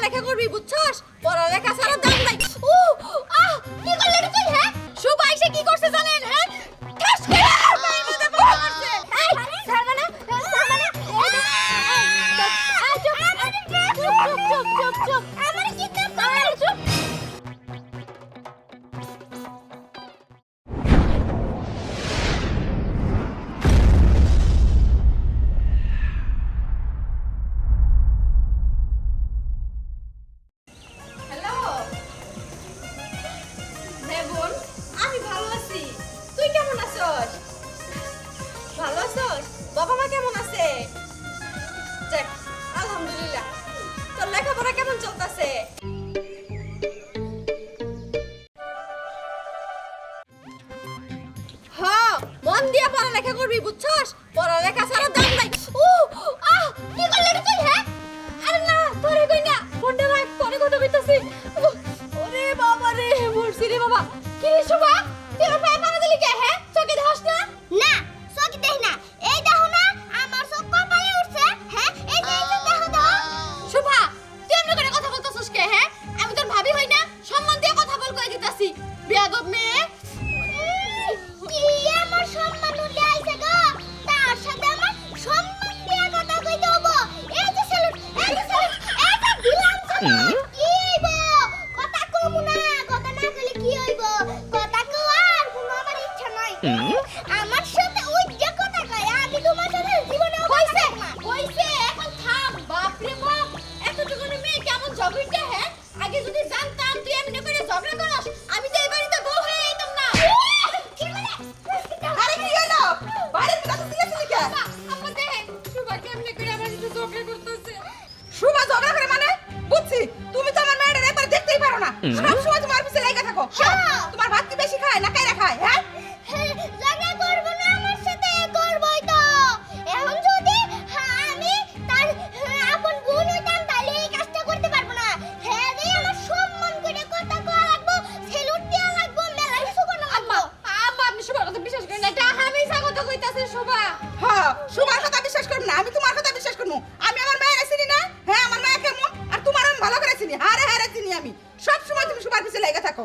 পড়ালেখা করবি বুঝছস? পড়ালেখা ছাড়া করছি রে বাবা কি রে শোভা তুই আমার তুই এমনি করে আমি। সব সময় তুমি সুপার পিছিয়ে লেগে থাকো।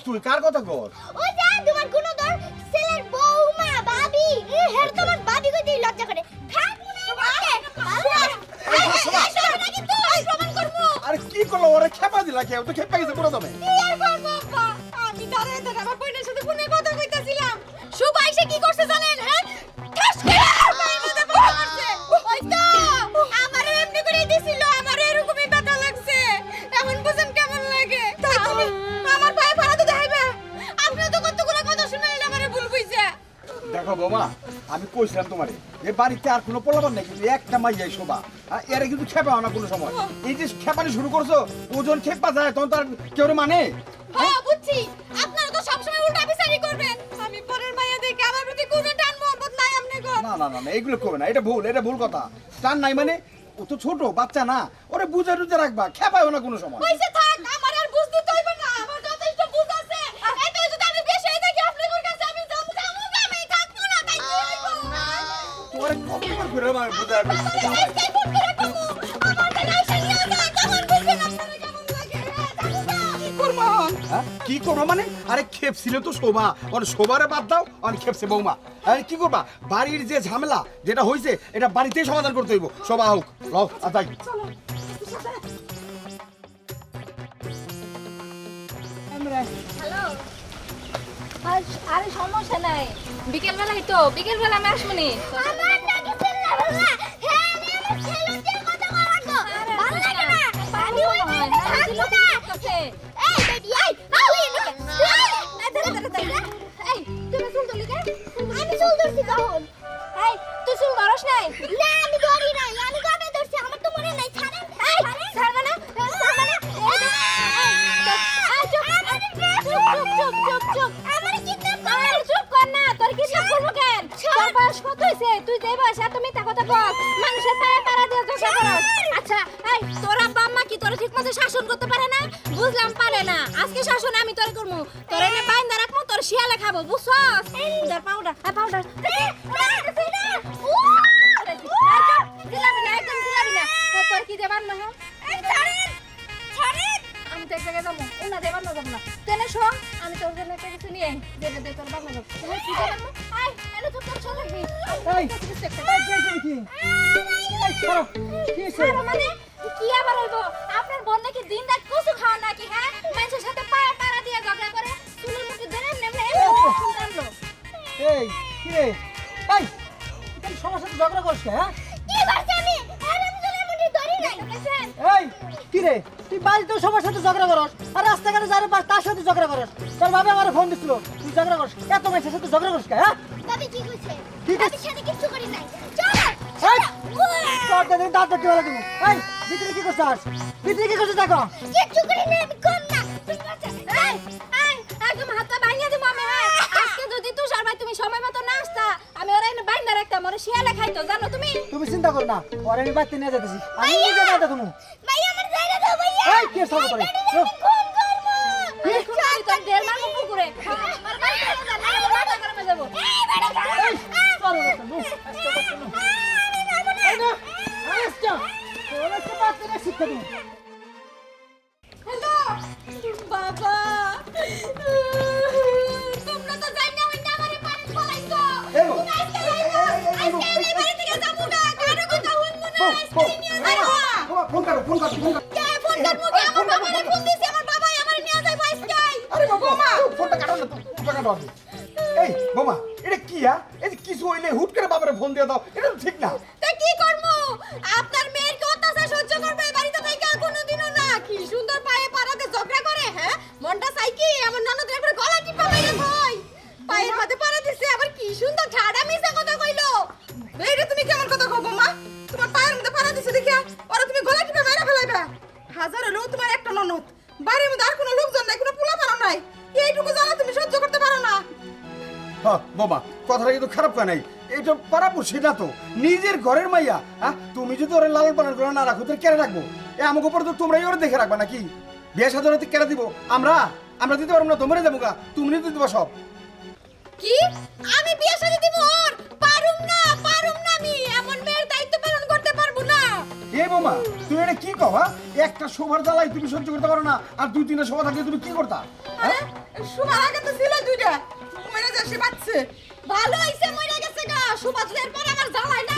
গোস তুই কার কথা গোস ও যা তোমার কোন দর ছেলের বউমা ভাবি হের তোমার ভাবি কইতে লজ্জা করে। থাক মনে আরে কি করল ওরে খেপা দিলা কেউ তো খেপা গেছে পুরো দমে হ্যাঁ, দেখো বাবা আমি কইছিলাম তোমারে বাড়িতে আর কোনো পোলাবার একটা মাই যাই শোভা এরা কিন্তু না কোনো সময়। এই যে খেপানি শুরু করছ ওজন খেপা যায় তখন কেউ মানে? এটা ভুল কথা। নাই মানে ও তো ছোট বাচ্চা না ওরে বুঝে টুজা রাখবা খেপায় না কোনো সময়। কি করব এখন? কি করব মানে আরে খেপছিল তো শোভা আর শোভারে বাদ দাও আর খেপছে বৌমা আরে কি করবা বাড়ির যে ঝামেলা যেটা হয়েছে এটা বাড়িতেই সমাধান করতে হইব শোভা হোক লও চলো আরে সমস্যা নাই বিকেল বেলায় তো বিকেল বেলা আমি লাগে না আমি ওই মেয়েটা থাকব বল মানুষের পায়ে পাড়া দিয়ে জোসা করস আচ্ছা এই তোর আব্বা আম্মা কি তোর ঠিক মতো শাসন করতে পারে না বুঝলাম পারে না আজকে শাসন আমি তোর করব তোর এনে বাইন্দা রাখব তোর শিয়ালে খাব বুঝছস তোর পাউডার হ্যাঁ পাউডার হ্যাঁ, তোর কি দেবার না হ্যাঁ আমি তো এক জায়গায় যাব ওনা দেবার না যাব না তেনে শো আমি তোর জন্য একটা কিছু নিয়ে যেটা দিয়ে তোর বাবা যাব কি দেবার না কে আবার হইবো? আপনার বোন নাকি দিন রাত কচু খাওয়া নাকি হ্যাঁ? মানুষের সাথে পায়ে পাড়া দিয়ে ঝগড়া করে চুলের মুখে শুনতে আনলো এই, কি রে? এই, তুই সবার সাথে ঝগড়া করিস হ্যাঁ? কি করছি আমি? আরে আমি তো লেমনটি ধরি নাই। এই, কি রে? তুই বাড়িতেও সবার সাথে ঝগড়া করস আর রাস্তাঘাটে যারে পাস তার সাথে ঝগড়া করস। তোর বাবা আমার ফোন দিছিল তুই ঝগড়া করস। এত মানুষের সাথে ঝগড়া করিস হ্যাঁ? কি কইছে? আমি সাথে কিছু করি নাই। ভিতরে কি করছিস? ভিতরে কি করছিস দেখো। কিচ্ছু করি নাই আমি কম না। ওরা ওরা শিয়ালে খাইতো জানো তুমি? তুমি চিন্তা কর না পরে আমি বাড়িতে নিয়ে যেতেছি আমি নিজে বাড়িতে তুমি ভাই আমার জায়গা দাও ভাইয়া! এই, কি। এই দেড় পুকুরে। আমার বাড়ি চলে যা, নাহলে মাথা গরমে যাব এই বাড়ি এই, চলো না, লো। এই না, আরেসটা। তোর আজকে বাড়িতে নিয়ে শিক্ষা দিবো। হ্যালো বাবা কারও ফোনটা কাটো না ফোনটা কাটো ফোন দিয়ে দাও। এটা ঠিক না। বোমা কথাটা কিন্তু খারাপ কয় নাই। এটা পারাপড়শি না তো নিজের ঘরের মাইয়া হ্যাঁ? তুমি যদি ওরে লালন পালন করে না রাখো তাহলে কেন রাখব? এ আমাকে উপর তো তোমরাই ওরে দেখে রাখবা নাকি? বিয়ে সাধারণত কেন দিব। আমরা? আমরা দিতে পারব না তোমরা যাব গা। তুমি দিতে দিবা সব। কি? আমি বিয়ে দিব ওর? পারুম না পারুম না আমি। এমন মেয়ের দায়িত্ব পালন করতে পারব না। এ বোমা তুমি এটা কি হ্যাঁ? একটা শোভার জ্বালাই তুমি সহ্য করতে পারো না আর দুই তিনটা শোভা থাকলে তুমি কি করতা হ্যাঁ? সুমার আগে তো ছিল দুইটা। যাচ্ছে বাচ্চে ভালো হইছে মরে গেছে গা সুবাদ পর আমার জ্বালায় না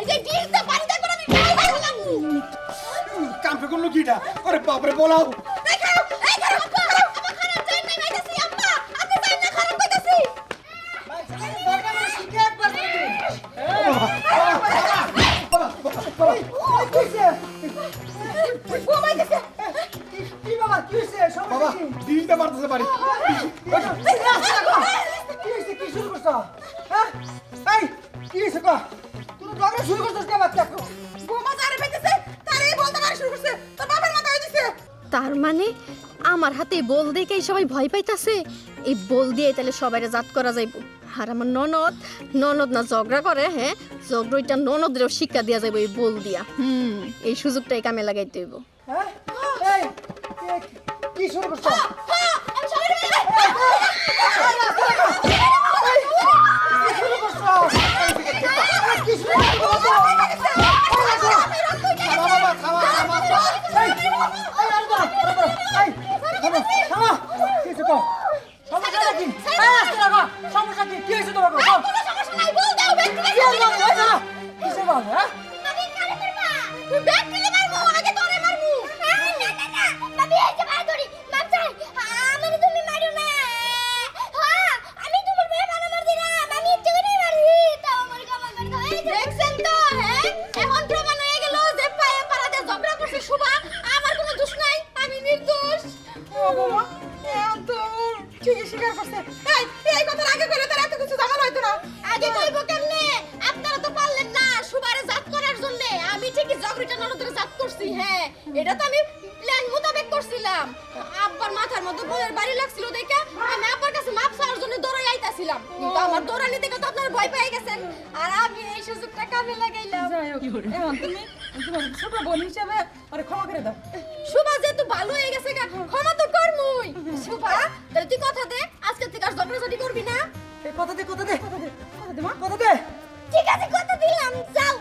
এই যে ডিশ পানি দেখো আমি খাই ফেললাম কামটা করল কিটা ওরে বাপরে বলাও দেখো এই খারাপ খারাপ আমার খারাপ যাই না মাইতাছি আম্মা আপনি যাই না খারাপ কইতাছি দরকার হলে শিক্ষা একবার করে দিবি। এই, কি হয়েছে? ঘুমাইতেছে কি- কি বাবা? দিদিটা মারতেছে বাড়ি তোর মানে আমার হাতে বল দেখেই সবাই ভয় পাইতাছে এই বল দিয়ে তাহলে সবাইরে জাত করা যাইব আর আমার ননদ ননদ না ঝগড়া করে হ্যাঁ ঝগড়াটা ননদেরও শিক্ষা দেওয়া যাইব এই বল দিয়া হুম, এই সুযোগটাই কামে লাগাইতে হইব সবাই? কি শুরু করছ? সমস্যা কি কি হয়েছে তোমার শোভা আমার কোনো দোষ নাই আমি নির্দোষ। ও বাবা এত ঠিকই স্বীকার করছে? এই এই কথার আগে করে তার এত কিছু জানা হয়তো না। আগে কইব কেমনে? আপনারা তো পারলেন না সুবারে জাত করার জন্য। আমি ঠিকই জগরিটা ননদের জাত করছি হ্যাঁ। এটা তো আমি প্ল্যান মোতাবেক করছিলাম। আব্বার মাথার মধ্যে বলের বাড়ি লাগছিল দেখে আমি আব্বার কাছে মাপ চাওয়ার জন্য দৌড়াই আইতাছিলাম। কিন্তু আমার দৌড়ানি দেখে তো আপনারা ভয় পেয়ে গেছেন। আর আমি এই সুযোগটা কাজে লাগাইলাম। এখন তুমি তোমার ছোট বোন হিসাবে আরে ক্ষমা করে দাও। শুভা যেহেতু ভালো হয়ে গেছে গা ক্ষমা তো করমুই। শুভা তাহলে তুই কথা দে আজকে থেকে আর ঝগড়াঝাটি করবি না। এই কথা দে কথা দে। কথা দে কথা দে মা। কথা দে। ঠিক আছে কথা দিলাম যাও।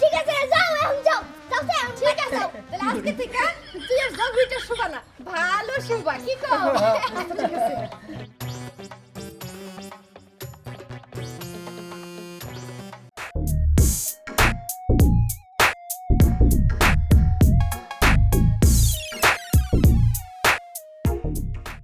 ঠিক আছে যাও এখন যাও। যাও যাও ঠিক আছে তাহলে আজকে থেকে তুই আর ঝগড়িটা শুভা না ভালো শুভা কি কর ঠিক আছে।